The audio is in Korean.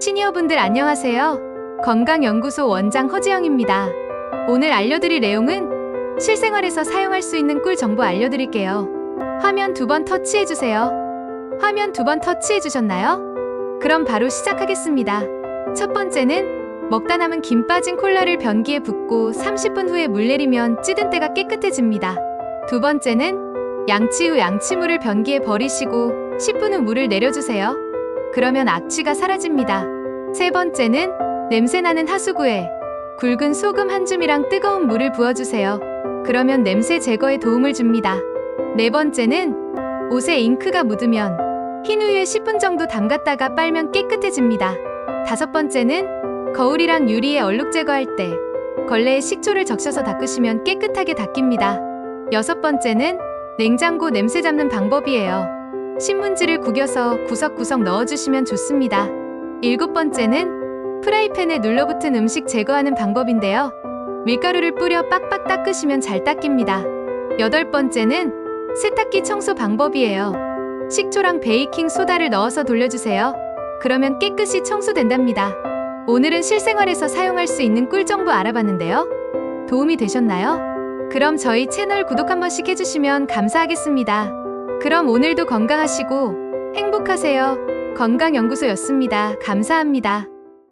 시니어분들 안녕하세요. 건강연구소 원장 허지영입니다. 오늘 알려드릴 내용은 실생활에서 사용할 수 있는 꿀 정보 알려드릴게요. 화면 두 번 터치해주세요. 화면 두 번 터치해주셨나요? 그럼 바로 시작하겠습니다. 첫 번째는 먹다 남은 김 빠진 콜라를 변기에 붓고 30분 후에 물 내리면 찌든 때가 깨끗해집니다. 두 번째는 양치 후 양치물을 변기에 버리시고 10분 후 물을 내려주세요. 그러면 악취가 사라집니다. 세 번째는 냄새나는 하수구에 굵은 소금 한 줌이랑 뜨거운 물을 부어주세요. 그러면 냄새 제거에 도움을 줍니다. 네 번째는 옷에 잉크가 묻으면 흰 우유에 10분 정도 담갔다가 빨면 깨끗해집니다. 다섯 번째는 거울이랑 유리에 얼룩 제거할 때 걸레에 식초를 적셔서 닦으시면 깨끗하게 닦입니다. 여섯 번째는 냉장고 냄새 잡는 방법이에요. 신문지를 구겨서 구석구석 넣어주시면 좋습니다. 일곱 번째는 프라이팬에 눌러붙은 음식 제거하는 방법인데요. 밀가루를 뿌려 빡빡 닦으시면 잘 닦입니다. 여덟 번째는 세탁기 청소 방법이에요. 식초랑 베이킹 소다를 넣어서 돌려주세요. 그러면 깨끗이 청소된답니다. 오늘은 실생활에서 사용할 수 있는 꿀 정보 알아봤는데요. 도움이 되셨나요? 그럼 저희 채널 구독 한 번씩 해주시면 감사하겠습니다. 그럼 오늘도 건강하시고 행복하세요. 건강연구소였습니다. 감사합니다.